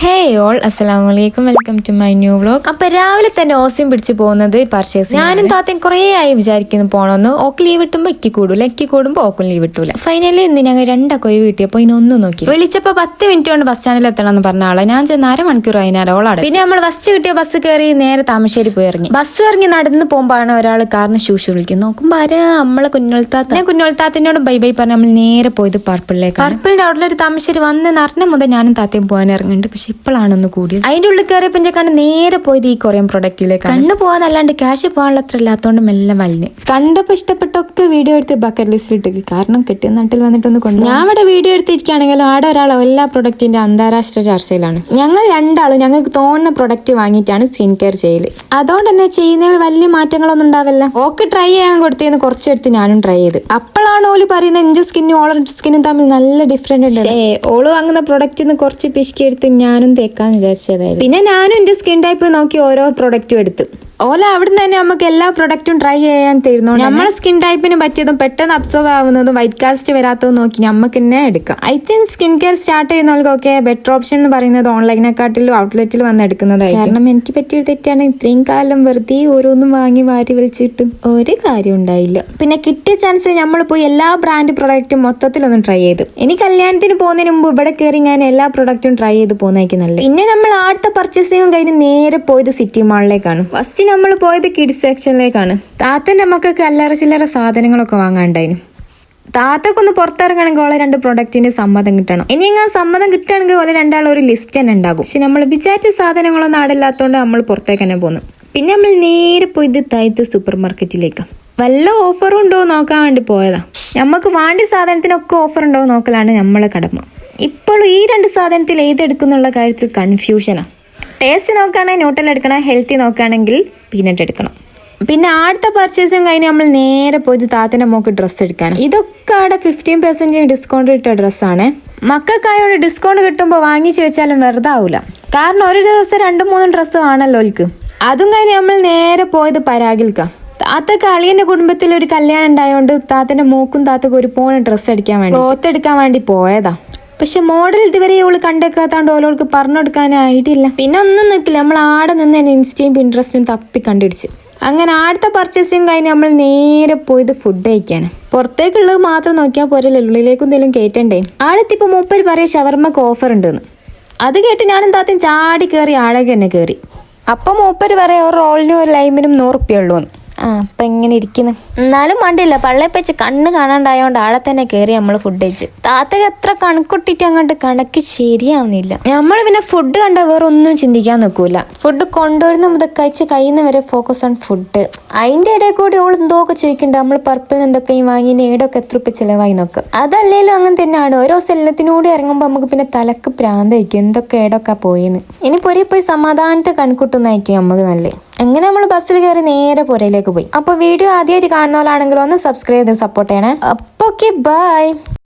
ഹേ all അസ്സലാം വലൈക്കും welcome to my new vlog അപ്പൊ രാവിലെ തന്നെ ഓസ്യം പിടിച്ച് പോകുന്നത് പർച്ചേസ് ഞാനും താത്തയും കുറേ ആയി വിചാരിക്കുന്നു പോണമെന്ന് ഓക്ക് ലീവ് കിട്ടുമ്പോ എക്കി കൂടൂല എക്കി കൂടുമ്പോ ഓക്കും ലീവ് കിട്ടൂല. ഫൈനലി ഇന്ന് ഞങ്ങൾ രണ്ടൊക്കെ ഒഴിവ് ഇനി ഇനൊന്നും നോക്കി. വിളിച്ചപ്പോ പത്ത് മിനിറ്റ് കൊണ്ട് ബസ് സ്റ്റാൻഡിൽ എത്തണം എന്ന് പറഞ്ഞ ആളെ. ഞാൻ ചെന്ന് അരമണിക്കൂർ അതിനാറ് ഓളാടെ പിന്നെ നമ്മൾ ബസ് കിട്ടിയ ബസ് കയറി നേരെ താമശ്ശേരി പോയി ഇറങ്ങി. ബസ് ഇറങ്ങി നടന്ന് പോകുമ്പോഴാണ് ഒരാൾ കാറിന് ശൂഷ് വിളിക്കുന്നത്. നോക്കുമ്പോ ആരാ? നമ്മളെ കുഞ്ഞോൾത്താത്ത ഞാൻ കുഞ്ഞോൾത്താത്തിനോട് ബൈ ബൈ പറഞ്ഞ് നമ്മൾ നേരെ പോയത് പർപ്പിളിലേക്ക് പർപ്പിളിന്റെ അവിടെ ഒരു താമശ്ശേരി വന്ന് നിറഞ്ഞ മുതൽ ഞാനും താത്തയും പോകാൻ ഇറങ്ങുന്നുണ്ട്. പക്ഷെ ഇപ്പോഴാണ് ഒന്ന് കൂടിയത്. അതിന്റെ ഉള്ളിൽ കയറിയപ്പോൾ ഞാൻ കണ്ട് നേരെ പോയത് ഈ കൊറിയൻ പ്രൊഡക്റ്റിലേക്ക് കണ്ണു പോകാനല്ലാണ്ട് ക്യാഷ് പോകാനുള്ള അത്ര ഇല്ലാത്തതുകൊണ്ട് മെല്ലെ മലിന്. കണ്ടപ്പോൾ ഇഷ്ടപ്പെട്ടൊക്കെ വീഡിയോ എടുത്ത് ബക്കറ്റ് ലിസ്റ്റ് ഇട്ടേക്ക്. കാരണം കിട്ടിയ നാട്ടിൽ വന്നിട്ടൊന്ന് കൊണ്ട് ഞാൻ ഇവിടെ വീഡിയോ എടുത്തിരിക്കുകയാണെങ്കിലും ആടെ ഒരാൾ എല്ലാ പ്രൊഡക്റ്റിന്റെ അന്താരാഷ്ട്ര ചർച്ചയിലാണ്. ഞങ്ങൾ രണ്ടാളും ഞങ്ങൾക്ക് തോന്നുന്ന പ്രൊഡക്റ്റ് വാങ്ങിയിട്ടാണ് സ്കിൻ കെയർ ചെയ്യൽ. അതുകൊണ്ട് തന്നെ ചെയ്യുന്നതിൽ വലിയ മാറ്റങ്ങളൊന്നും ഉണ്ടാവില്ല. ഓക്ക് ട്രൈ ചെയ്യാൻ കൊടുത്തേന്ന് കുറച്ചെടുത്ത് ഞാനും ട്രൈ ചെയ്ത്. അപ്പോഴാണ് ഓൽ പറയുന്നത് ഇഞ്ച സ്കിന്നും ഓളും സ്കിന്നും തമ്മിൽ നല്ല ഡിഫറെന്റ് ഉണ്ട്. ഓൾ വാങ്ങുന്ന പ്രൊഡക്റ്റിൽ നിന്ന് കുറച്ച് പിശുക്കി എടുത്ത് ഞാനും തേക്കാന്ന് വിചാരിച്ചതായിരുന്നു. പിന്നെ ഞാനും എന്റെ സ്കിൻ ടൈപ്പ് നോക്കി ഓരോ പ്രൊഡക്റ്റും എടുത്തു. ഓല അവിടുന്ന് തന്നെ നമുക്ക് എല്ലാ പ്രൊഡക്റ്റും ട്രൈ ചെയ്യാൻ തരുന്നു നമ്മുടെ സ്കിൻ ടൈപ്പിന് പറ്റിയതും പെട്ടെന്ന് അബ്സോർവ് ആവുന്നതും വൈറ്റ് കാസ്റ്റ് വരാത്തതും നോക്കി നമുക്ക് തന്നെ എടുക്കാം. I think skin care start ചെയ്യുന്നവർക്കൊക്കെ better option എന്ന് പറയുന്നത് ഓൺലൈനെക്കാട്ടിലും ഔട്ട്ലെറ്റിൽ വന്ന് എടുക്കുന്നതായിരിക്കും. കാരണം എനിക്ക് പറ്റിയൊരു തെറ്റാണ്. ഇത്രയും കാലം വെറുതെ ഓരോന്നും വാങ്ങി വാരി വലിച്ചിട്ട് ഒരു കാര്യം ഉണ്ടായില്ല. പിന്നെ കിട്ടിയ ചാൻസ് നമ്മൾ പോയി എല്ലാ ബ്രാൻഡ് പ്രൊഡക്റ്റും മൊത്തത്തിലൊന്നും ട്രൈ ചെയ്തു. ഇനി കല്യാണത്തിന് പോകുന്നതിന് മുമ്പ് ഇവിടെ കയറി ഞാൻ എല്ലാ പ്രൊഡക്റ്റും ട്രൈ ചെയ്ത് പോകുന്നതായിരിക്കും നല്ലത്. പിന്നെ നമ്മൾ ആടുത്ത പർച്ചേസിംഗും കഴിഞ്ഞ് നേരെ പോയത് സിറ്റി മാളിലേക്കാണ് ഫസ്റ്റ് നമ്മൾ പോയത് കിഡ്സ് സെക്ഷനിലേക്കാണ് താത്തന്റെ മക്കൾക്ക് അല്ലറ ചില്ലറ സാധനങ്ങളൊക്കെ വാങ്ങാണ്ടായിരുന്നു താത്തക്കൊന്ന് പുറത്തിറങ്ങണമെങ്കിൽ ഓളെ രണ്ട് പ്രൊഡക്റ്റിന്റെ സമ്മതം കിട്ടണം. ഇനി ഇങ്ങനെ സമ്മതം കിട്ടുകയാണെങ്കിൽ ഓലെ രണ്ടാളും ഒരു ലിസ്റ്റ് തന്നെ ഉണ്ടാകും. പക്ഷെ നമ്മൾ വിചാരിച്ച സാധനങ്ങളൊന്നും ആടില്ലാത്തതുകൊണ്ട് നമ്മൾ പുറത്തേക്ക് തന്നെ പോന്നു. പിന്നെ നമ്മൾ നേരെ പോയി തായത്ത് സൂപ്പർ മാർക്കറ്റിലേക്ക് വല്ല ഓഫറും ഉണ്ടോ നോക്കാൻ വേണ്ടി പോയതാ. നമുക്ക് വേണ്ട സാധനത്തിനൊക്കെ ഓഫർ ഉണ്ടോ നോക്കലാണ് നമ്മളെ കടമ ഇപ്പോഴും ഈ രണ്ട് സാധനത്തിൽ ഏതെടുക്കുന്നുള്ള കാര്യത്തിൽ കൺഫ്യൂഷനാണ് ടേസ്റ്റ് നോക്കുകയാണെങ്കിൽ ന്യൂട്ടൽ എടുക്കണം ഹെൽത്തി നോക്കുകയാണെങ്കിൽ പീനട്ട് എടുക്കണം. പിന്നെ അടുത്ത പർച്ചേസും കഴിഞ്ഞ് നമ്മൾ നേരെ പോയി താത്തിന്റെ മോക്ക് ഡ്രസ്സ് എടുക്കാൻ. ഇതൊക്കെ അവിടെ ഫിഫ്റ്റീൻ പെർസെന്റേജ് ഡിസ്കൗണ്ട് ഇട്ട ഡ്രസ്സാണ് മക്കൾക്കായോട് ഡിസ്കൗണ്ട് കിട്ടുമ്പോൾ വാങ്ങിച്ചു വെച്ചാലും വെറുതെ ആവില്ല കാരണം ഒരു ദിവസം രണ്ടും മൂന്നും ഡ്രസ്സ് ആണല്ലോ ഓൽക്ക്. അതും കഴിഞ്ഞ് നമ്മൾ നേരെ പോയത് പരാഗിൽക്ക. താത്തക്ക് അളിയന്റെ കുടുംബത്തിൽ ഒരു കല്യാണം ഉണ്ടായതുകൊണ്ട് താത്തിന്റെ മൂക്കും താത്തക്ക് ഒരു പോണ ഡ്രസ്സ് അടിക്കാൻ വേണ്ടി ക്ലോത്ത് വേണ്ടി പോയതാ. പക്ഷെ മോഡൽ ഇതുവരെ ഇവൾ കണ്ടേക്കാത്തോണ്ട് ഓലോൾക്ക് പറഞ്ഞു കൊടുക്കാനായിട്ടില്ല പിന്നെ ഒന്നും നിൽക്കില്ല. നമ്മൾ ആടെ നിന്ന് തന്നെ ഇൻസ്റ്റയും പിൻട്രസ്റ്റും തപ്പി കണ്ടുപിടിച്ച്. അങ്ങനെ ആടത്തെ പർച്ചേസിങ് കഴിഞ്ഞ് നമ്മൾ നേരെ പോയത് ഫുഡ് കഴിക്കാൻ. പുറത്തേക്കുള്ളത് മാത്രം നോക്കിയാൽ പോരല്ലേ? ഉള്ളിലേക്ക് എന്തെങ്കിലും കയറ്റണ്ടേ? ആടെത്തിപ്പോ മൂപ്പര് പറയാ ഷവർമ്മക്ക് ഓഫർ ഉണ്ടെന്ന്. അത് കേട്ട് ഞാനും താത്തയും ചാടി കയറി ആളെ തന്നെ കയറി അപ്പം മൂപ്പര് പറയാം ഒരു റോളിനും ഒരു ലൈമിനും നൂറുപ്യ ഉള്ളൂ ആ അപ്പൊ ഇങ്ങനെ ഇരിക്കുന്നു. എന്നാലും മണ്ടില്ല പള്ളിയപ്പച്ച് കണ്ണ് കാണാണ്ടായോണ്ട് ആളെ തന്നെ കയറി നമ്മൾ ഫുഡ് കഴിച്ചു. താത്തക്ക് എത്ര കണക്കുട്ടിട്ട് അങ്ങോട്ട് കണക്ക് ശരിയാവുന്നില്ല. നമ്മൾ പിന്നെ ഫുഡ് കണ്ട വേറെ ഒന്നും ചിന്തിക്കാൻ നിൽക്കൂല ഫുഡ് കൊണ്ടുവരുന്ന മുതൽ കഴിച്ച് കഴിയുന്ന വരെ ഫോക്കസ് ഓൺ ഫുഡ് അതിന്റെ ഇടയിൽ കൂടി ഓൾ എന്തോ ഒക്കെ ചോദിക്കണ്ട. നമ്മൾ പർപ്പിൽ എന്തൊക്കെയും വാങ്ങി ഏടൊക്കെ എത്ര ഉപ്പ് ചിലവായി നോക്കും അതല്ലേലും അങ്ങനെ തന്നെയാണ്. ഓരോ സെല്ലത്തിനൂടെ ഇറങ്ങുമ്പോൾ നമുക്ക് പിന്നെ തലക്ക് പ്രാന്തായിരിക്കും. എന്തൊക്കെ ഏടൊക്കെ പോയെന്ന്. ഇനി പൊരി പോയി സമാധാനത്തെ കണക്കുട്ടുന്നായിരിക്കും നമുക്ക് നല്ലത് അങ്ങനെ നമ്മൾ ബസ്സിൽ കയറി നേരെ പുരയിലേക്ക് പോയി? അപ്പോൾ വീഡിയോ ആദ്യമായിട്ട് കാണുന്ന കാണുന്നവരാണെങ്കിൽ ഒന്ന് സബ്സ്ക്രൈബ് ചെയ്ത് സപ്പോർട്ട് ചെയ്യണേ. അപ്പോൾ ഓക്കെ ബൈ